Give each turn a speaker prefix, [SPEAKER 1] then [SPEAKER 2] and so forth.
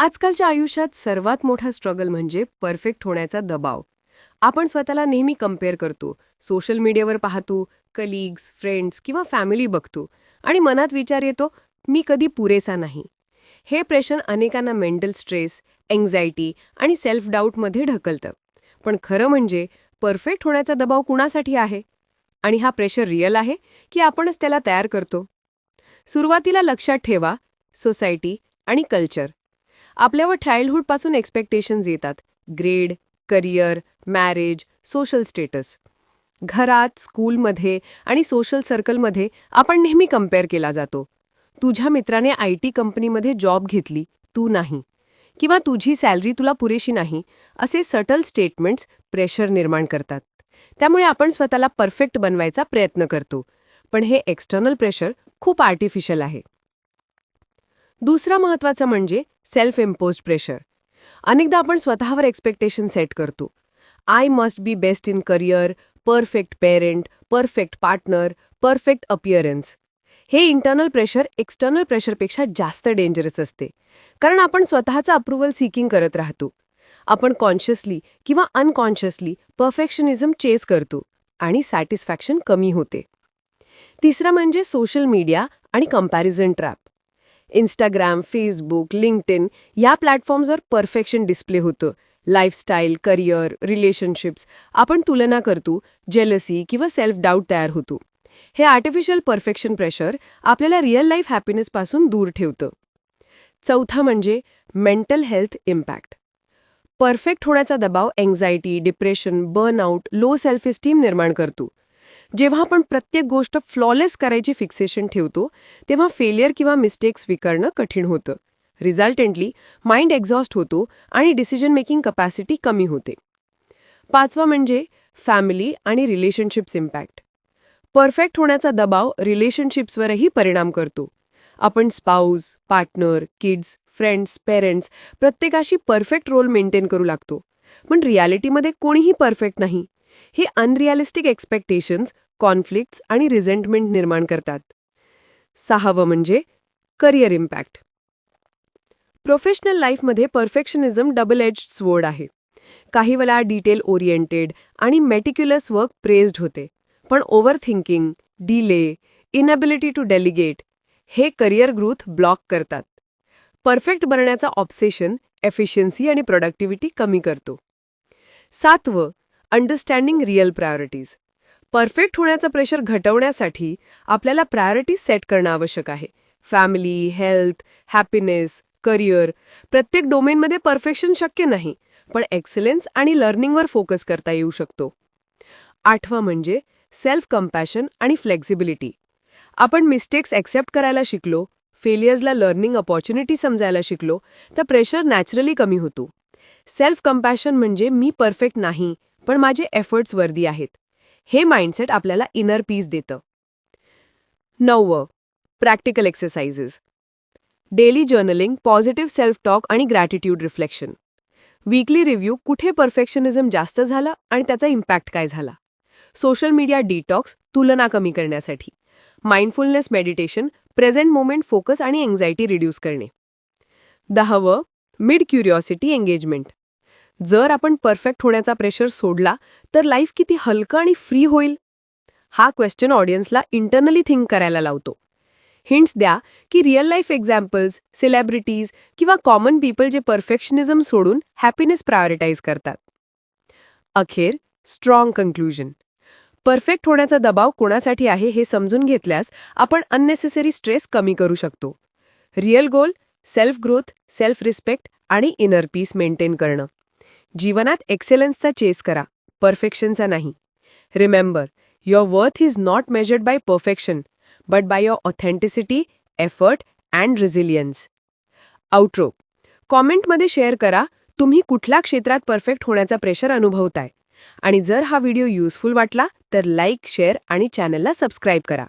[SPEAKER 1] आजकालच्या आयुष्यात सर्वात मोठा स्ट्रगल म्हणजे परफेक्ट होण्याचा दबाव. आपण स्वतःला नेहमी कंपेअर करतो. सोशल मीडियावर पाहतो कलिग्स फ्रेंड्स किंवा फॅमिली बघतो आणि मनात विचार येतो मी कधी पुरेसा नाही. हे प्रेशर अनेकांना मेंटल स्ट्रेस एन्झायटी आणि सेल्फ डाऊटमध्ये ढकलतं. पण खरं म्हणजे परफेक्ट होण्याचा दबाव कुणासाठी आहे? आणि हा प्रेशर रिअल आहे की आपणच त्याला तयार करतो? सुरुवातीला लक्षात ठेवा सोसायटी आणि कल्चर आपल्यावर चाइल्डहूडपासून एक्सपेक्टेशन्स येतात. Grade career marriage social status घरात स्कूलमध्ये आणि सोशल सर्कलमध्ये आपण नेहमी कंपेअर केला जातो. तुझ्या मित्राने आय टी कंपनीमध्ये जॉब घेतली तू नाही. किंवा तुझी सॅलरी तुला पुरेशी नाही असे सटल स्टेटमेंट्स प्रेशर निर्माण करतात. त्यामुळे आपण स्वतःला परफेक्ट बनवायचा प्रयत्न करतो. पण हे एक्स्टर्नल प्रेशर खूप आर्टिफिशियल आहे. दुसरा महत्त्वाचा म्हणजे सेल्फ इम्पोज प्रेशर अनेकदा आपण स्वतःवर एक्सपेक्टेशन सेट करतो. I must be best in career perfect parent perfect partner perfect appearance हे इंटर्नल प्रेशर एक्स्टर्नल प्रेशरपेक्षा जास्त डेंजरस असते. कारण आपण स्वतःचं अप्रुव्हल सिकिंग करत राहतो. आपण कॉन्शियसली किंवा अनकॉन्शियसली परफेक्शनिझम चेस करतो आणि सॅटिस्फॅक्शन कमी होते. तिसरं म्हणजे सोशल मीडिया आणि comparison trap Instagram Facebook LinkedIn या प्लॅटफॉर्म्सवर परफेक्शन डिस्प्ले होतं. लाईफस्टाईल करिअर रिलेशनशिप्स आपण तुलना करतो जेलसी किंवा सेल्फ डाऊट तयार होतो. हे आर्टिफिशियल परफेक्शन प्रेशर आपल्याला रिअल लाईफ हॅपीनेसपासून दूर ठेवतं. चौथा म्हणजे मेंटल हेल्थ इम्पॅक्ट परफेक्ट होण्याचा दबाव anxiety depression burnout low self esteem निर्माण करतो. जेव्हा आपण प्रत्येक गोष्ट फ्लॉलेस करायची फिक्सेशन ठेवतो तेव्हा फेलियर किंवा मिस्टेक्स स्वीकारणं कठीण होतं. रिझल्टंटली माइंड एक्झॉस्ट होतो आणि डिसिजन मेकिंग कपॅसिटी कमी होते. पाचवा म्हणजे फॅमिली आणि रिलेशनशिप्स इम्पॅक्ट परफेक्ट होण्याचा दबाव रिलेशनशिप्सवरही परिणाम करतो. आपण spouse partner kids friends parents प्रत्येकाशी परफेक्ट रोल मेंटेन करू लागतो. पण रियालिटीमध्ये कोणीही परफेक्ट नाही. हे अनरिअलिस्टिक एक्सपेक्टेशन्स कॉन्फ्लिक्ट्स आणि रिझेंटमेंट निर्माण करतात. सहावं म्हणजे करिअर इम्पॅक्ट प्रोफेशनल लाईफमध्ये परफेक्शनिझम डबल एज स्वोर्ड आहे. काही वेळा डिटेल ओरिएंटेड आणि मेटिक्युलस वर्क प्रेस्ड होते. पण overthinking delay inability to delegate हे करिअर ग्रोथ ब्लॉक करतात. परफेक्ट बनण्याचा ऑब्सेशन एफिशियन्सी आणि प्रोडक्टिव्हिटी कमी करतो. सातवं अंडरस्टँडिंग रिअल प्रायोरिटीज परफेक्ट होण्याचं प्रेशर घटवण्यासाठी आपल्याला प्रायोरिटीज सेट करणं आवश्यक आहे. फॅमिली हेल्थ हॅपीनेस करिअर प्रत्येक डोमेनमध्ये परफेक्शन शक्य नाही पण एक्सलन्स आणि लर्निंगवर फोकस करता येऊ शकतो. आठवा म्हणजे सेल्फ कम्पॅशन आणि फ्लेक्झिबिलिटी आपण मिस्टेक्स ॲक्सेप्ट करायला शिकलो फेलियर्सला लर्निंग अपॉर्च्युनिटी समजायला शिकलो तर प्रेशर नॅचरली कमी होतो. सेल्फ कम्पॅशन म्हणजे मी परफेक्ट नाही पण माझे एफर्ट्स वर्दी आहेत. हे माइंडसेट आपल्याला इनर पीस देतं. नववं practical exercises daily journaling positive self talk आणि ग्रॅटिट्यूड रिफ्लेक्शन वीकली रिव्ह्यू कुठे परफेक्शनिझम जास्त झाला आणि त्याचा इम्पॅक्ट काय झाला? सोशल मीडिया डिटॉक्स तुलना कमी करण्यासाठी. Mindfulness meditation present moment focus आणि एन्झायटी रिड्यूस करणे. दहावं मिड क्युरिओसिटी एंगेजमेंट जर आपण परफेक्ट होण्याचा प्रेशर सोडला तर लाईफ किती हलकं आणि फ्री होईल? हा क्वेश्चन ऑडियन्सला इंटरनली थिंक करायला लावतो. हिंट्स द्या की रिअल लाईफ एक्झाम्पल्स सेलिब्रिटीज किंवा कॉमन पीपल जे परफेक्शनिझम सोडून हॅपीनेस प्रायोरिटाईज करतात. अखेर स्ट्रॉंग कन्क्लुजन. परफेक्ट होण्याचा दबाव कोणासाठी आहे हे समजून घेतल्यास आपण अननेसेसरी स्ट्रेस कमी करू शकतो. Real goal self growth self respect आणि इनर पीस मेंटेन करणं. जीवनात एक्सेलन्सचा चेस करा. परफेक्शनचा नाही. Remember your worth is not measured by perfection but by your authenticity effort and resilience outro कॉमेंटमध्ये share करा तुम्ही कुठल्या क्षेत्रात परफेक्ट होण्याचा प्रेशर अनुभवताय. आणि जर हा व्हिडिओ युजफुल वाटला तर लाईक शेअर आणि चॅनलला सबस्क्राईब करा.